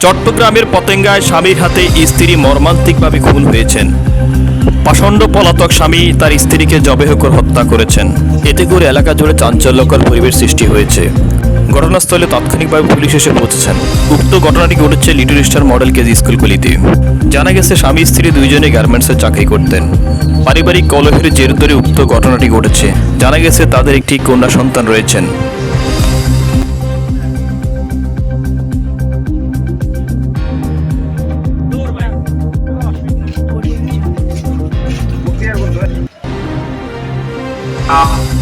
চট্টগ্রামের পতেঙ্গায় স্বামীর হাতে স্ত্রী মর্মান্তিকভাবে খুন হয়েছেন। পাষণ্ড পলাতক স্বামী তার স্ত্রীকে জবেহ করে হত্যা করেছেন। এতে করে এলাকা জুড়ে চাঞ্চল্যকর পরিবেশ সৃষ্টি হয়েছে। ঘটনাস্থলে তাৎক্ষণিকভাবে পুলিশ এসে পৌঁছেছেন। উক্ত ঘটনাটি ঘটেছে লিটল স্টার মডেল কেজি স্কুলগুলিতে। জানা গেছে, স্বামী স্ত্রী দুইজনে গার্মেন্টসে চাকরি করতেন। পারিবারিক কলহের জের ধরে উক্ত ঘটনাটি ঘটেছে। জানা গেছে, তাদের একটি কন্যা সন্তান রয়েছেন। Oh.